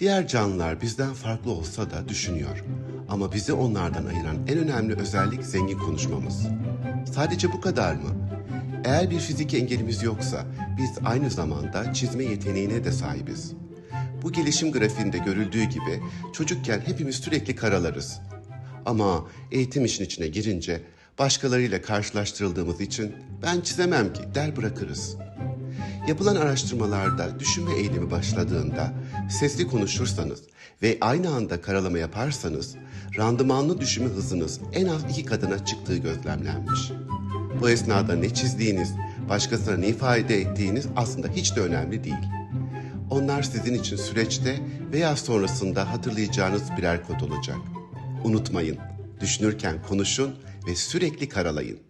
Diğer canlılar bizden farklı olsa da düşünüyor. Ama bizi onlardan ayıran en önemli özellik zengin konuşmamız. Sadece bu kadar mı? Eğer bir fiziki engelimiz yoksa biz aynı zamanda çizme yeteneğine de sahibiz. Bu gelişim grafiğinde görüldüğü gibi çocukken hepimiz sürekli karalarız. Ama eğitim işin içine girince başkalarıyla karşılaştırıldığımız için ben çizemem ki der bırakırız. Yapılan araştırmalarda düşünme eğilimi başladığında sesli konuşursanız ve aynı anda karalama yaparsanız randımanlı düşünme hızınız en az iki katına çıktığı gözlemlenmiş. Bu esnada ne çizdiğiniz, başkasına ne ifade ettiğiniz aslında hiç de önemli değil. Onlar sizin için süreçte veya sonrasında hatırlayacağınız birer kod olacak. Unutmayın, düşünürken konuşun ve sürekli karalayın.